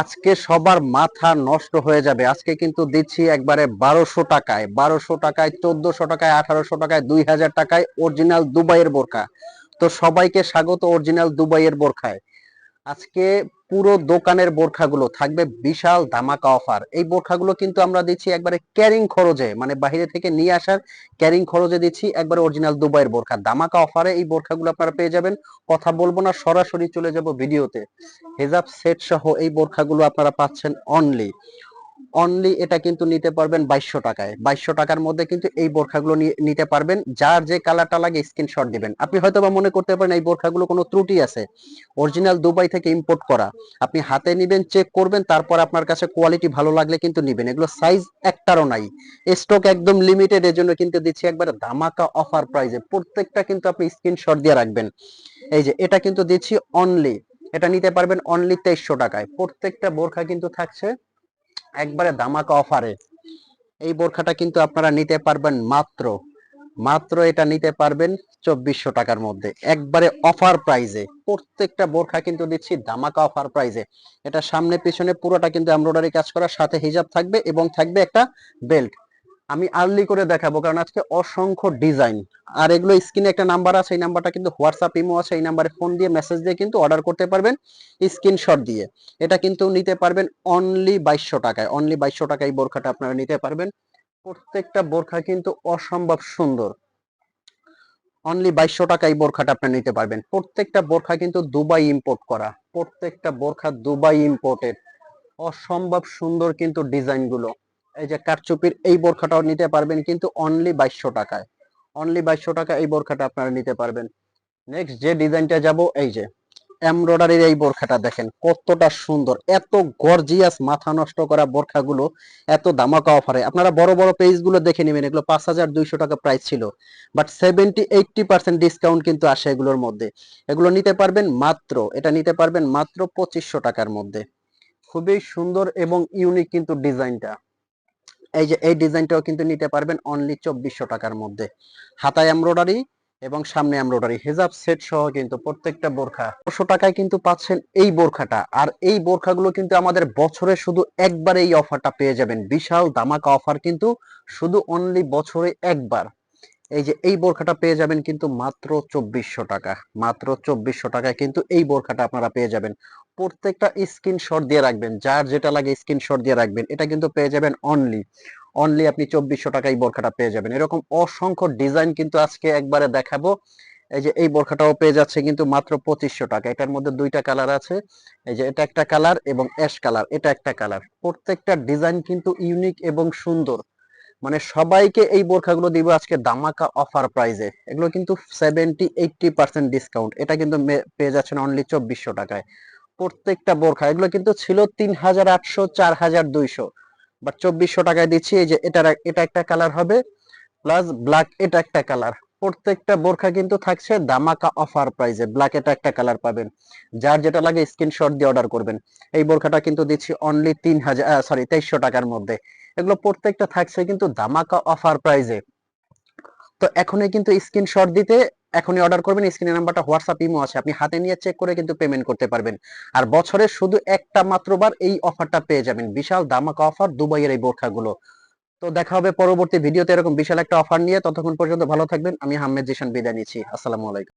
আজকে সবার মাথা নষ্ট হয়ে যাবে। আজকে কিন্তু দিচ্ছি একবারে বারোশো টাকায়। বারোশো টাকায়, চোদ্দশো টাকায়, আঠারোশো টাকায়, দুই হাজার টাকায় অরিজিনাল দুবাইয়ের বোরখা। তো সবাইকে স্বাগত অরিজিনাল দুবাইয়ের বোরখায়। আজকে পুরো দোকানের বোরখাগুলো থাকবে বিশাল ধামাকা অফার। এই বোরখাগুলো কিন্তু আমরা দিচ্ছি একবারে ক্যারিং খরচে মানে বাইরে থেকে নিয়ে আসার ক্যারিং খরচে দিচ্ছি একবারে অরিজিনাল দুবাইয়ের বোরখা। ধামাকা অফারে এই বোরখাগুলো আপনারা পেয়ে যাবেন। কথা বলব না, সরাসরি চলে যাব ভিডিওতে। হেজাব সেট সহ এই বোরখাগুলো আপনারা পাচ্ছেন অনলি অনলি এটা কিন্তু নিতে পারবেন বাইশশো টাকায়। বাইশশো টাকার মধ্যে কিন্তু এই বোরখাগুলো নিতে পারবেন। যার যে কালারটা লাগে স্ক্রিনশট দিবেন। আপনি হয়তো বা মনে করতে পারেন এই বোরখাগুলো কোনো ত্রুটি আছে। অরিজিনাল দুবাই থেকে ইম্পোর্ট করা। আপনি হাতে নিবেন চেক করবেন, তারপর আপনার কাছে কোয়ালিটি ভালো লাগলে কিন্তু নিবেন। এগুলো সাইজ একটারও নাই। স্টক একদম লিমিটেড এর জন্য কিন্তু দিচ্ছি একবার ধামাকা অফার প্রাইজে প্রত্যেকটা কিন্তু আপনি স্ক্রিনশট দিয়ে রাখবেন। এই যে, এটা কিন্তু দিচ্ছি অনলি এটা নিতে পারবেন অনলি তেইশশো টাকায়। প্রত্যেকটা বোরখা কিন্তু থাকছে একবারে ধামাকা অফারে। এই বোরখাটা কিন্তু আপনারা নিতে পারবেন মাত্র মাত্র এটা নিতে পারবেন চব্বিশশো টাকার মধ্যে। একবারে অফার প্রাইজে প্রত্যেকটা বোরখা কিন্তু দিচ্ছি ধামাকা অফার প্রাইজে এটা সামনে পিছনে পুরোটা কিন্তু এমব্রয়ডারি কাজ করার সাথে হিজাব থাকবে এবং থাকবে একটা বেল্ট। আমি আর্লি করে দেখাবো, কারণ আজকে অসংখ্য ডিজাইন আর এগুলো স্ক্রিনে একটা নাম্বার আছে, এই নাম্বারটা কিন্তু হোয়াটসঅ্যাপ ইমো আছে, এই নাম্বারে ফোন দিয়ে মেসেজ দিয়ে কিন্তু অর্ডার করতে পারবেন স্ক্রিনশট দিয়ে। এটা কিন্তু নিতে পারবেন অনলি বাইশশো টাকায় অনলি বাইশশো টাকায় এই বোরখাটা আপনারা নিতে পারবেন। প্রত্যেকটা বোরখা কিন্তু অসম্ভব সুন্দর। অনলি বাইশশো টাকা এই বোরখাটা আপনি নিতে পারবেন। প্রত্যেকটা বোরখা কিন্তু দুবাই ইম্পোর্ট করা। প্রত্যেকটা বোরখা দুবাই ইম্পোর্টেড অসম্ভব সুন্দর কিন্তু ডিজাইনগুলো। এই যে কারচুপির এই বোরখাটাও নিতে পারবেন কিন্তু অনলি বাইশশো টাকায়। অনলি বাইশশো টাকা এই বোরখাটা আপনারা নিতে পারবেন। নেক্সট যে ডিজাইনটা যাব, এই যে এমব্রয়ডারির এই বোরখাটা দেখেন, কতটা সুন্দর, এত গর্জিয়াস মাথা নষ্ট করা বোরখাগুলো, এত দামাকা অফারে আপনারা বড় বড় পেজগুলো দেখে নেবেন, এগুলো পাঁচ হাজার দুইশো টাকা প্রাইস ছিল। But seventy eighty percent discount কিন্তু আসে এগুলোর মধ্যে। এগুলো নিতে পারবেন মাত্র, এটা নিতে পারবেন মাত্র পঁচিশশো টাকার মধ্যে। খুবই সুন্দর এবং ইউনিক কিন্তু ডিজাইনটা। এই যে, এই ডিজাইনটাও কিন্তু নিতে পারবেন অনলি চব্বিশশো টাকার মধ্যে। হাতায় এমব্রয়ডারি এবং সামনে এমব্রয়ডারি হেজাব সেট সহ কিন্তু প্রত্যেকটা বোরখা। ছশো টাকায় কিন্তু পাচ্ছেন এই বোরখাটা। আর এই বোরখাগুলো কিন্তু আমাদের বছরে শুধু একবার এই অফারটা পেয়ে যাবেন। বিশাল দামাকা অফার কিন্তু শুধু অনলি বছরে একবার। এই যে এই বোরখাটা পেয়ে যাবেন কিন্তু মাত্র চব্বিশশো টাকা, মাত্র চব্বিশশো টাকায় কিন্তু এই বোরখাটা আপনারা পেয়ে যাবেন। প্রত্যেকটা স্ক্রিনশট দিয়ে রাখবেন, যার যেটা লাগে স্ক্রিনশট দিয়ে রাখবেন, এটা কিন্তু পেয়ে যাবেন অনলি অনলি আপনি চব্বিশশো টাকা এই বোরখাটা পেয়ে যাবেন। এরকম অসংখ্য ডিজাইন কিন্তু আজকে একবারে দেখাবো। এই যে এই বোরখাটাও পেয়ে যাচ্ছে কিন্তু মাত্র পঁচিশশো টাকা। এটার মধ্যে দুইটা কালার আছে, এই যে এটা একটা কালার এবং অ্যাশ কালার, এটা একটা কালার। প্রত্যেকটা ডিজাইন কিন্তু ইউনিক এবং সুন্দর। মানে সবাইকে এই বোরখাগুলো দিব আজকে দামাকা অফার প্রাইজে এগুলো কিন্তু সেভেন্টি এইটটি পার্সেন্ট ডিসকাউন্ট এটা কিন্তু পেয়ে যাচ্ছেন অনলি চব্বিশশো টাকায়। প্রত্যেকটা বোরখা। এগুলো কিন্তু ছিল তিন হাজার আটশো, চার হাজার দুইশো। বাট চব্বিশশো টাকায় দিচ্ছি, এই যে এটার এটা একটা কালার হবে প্লাস ব্ল্যাক এটা একটা কালার প্রত্যেকটা বোরখা কিন্তু থাকছে দামাকা অফার প্রাইজে ব্ল্যাক এটা একটা কালার পাবেন। যার যেটা লাগে স্ক্রিনশট দিয়ে অর্ডার করবেন। এই বোরখাটা কিন্তু দিচ্ছি অনলি তিন হাজার সরি তেইশশো টাকার মধ্যে। এগুলো প্রত্যেকটা থাকছে কিন্তু দামাকা অফার প্রাইজে তো এখনই কিন্তু স্ক্রিনশট দিতে, এখনই অর্ডার করবেন স্ক্রিনের নাম্বারটা হোয়াটসঅ্যাপ ইমো আছে। আপনি হাতে নিয়ে চেক করে কিন্তু পেমেন্ট করতে পারবেন। আর বছরে শুধু একটা মাত্রবার এই অফারটা পেয়ে যাবেন। বিশাল দামাকা অফার দুবাইয়ের এই বোরখাগুলো। তো দেখা হবে পরবর্তী ভিডিওতে এরকম বিশাল একটা অফার নিয়ে। ততক্ষণ পর্যন্ত ভালো থাকবেন। আমি আহমেদ জিশান বিদায় নিচ্ছি। আসসালামু আলাইকুম।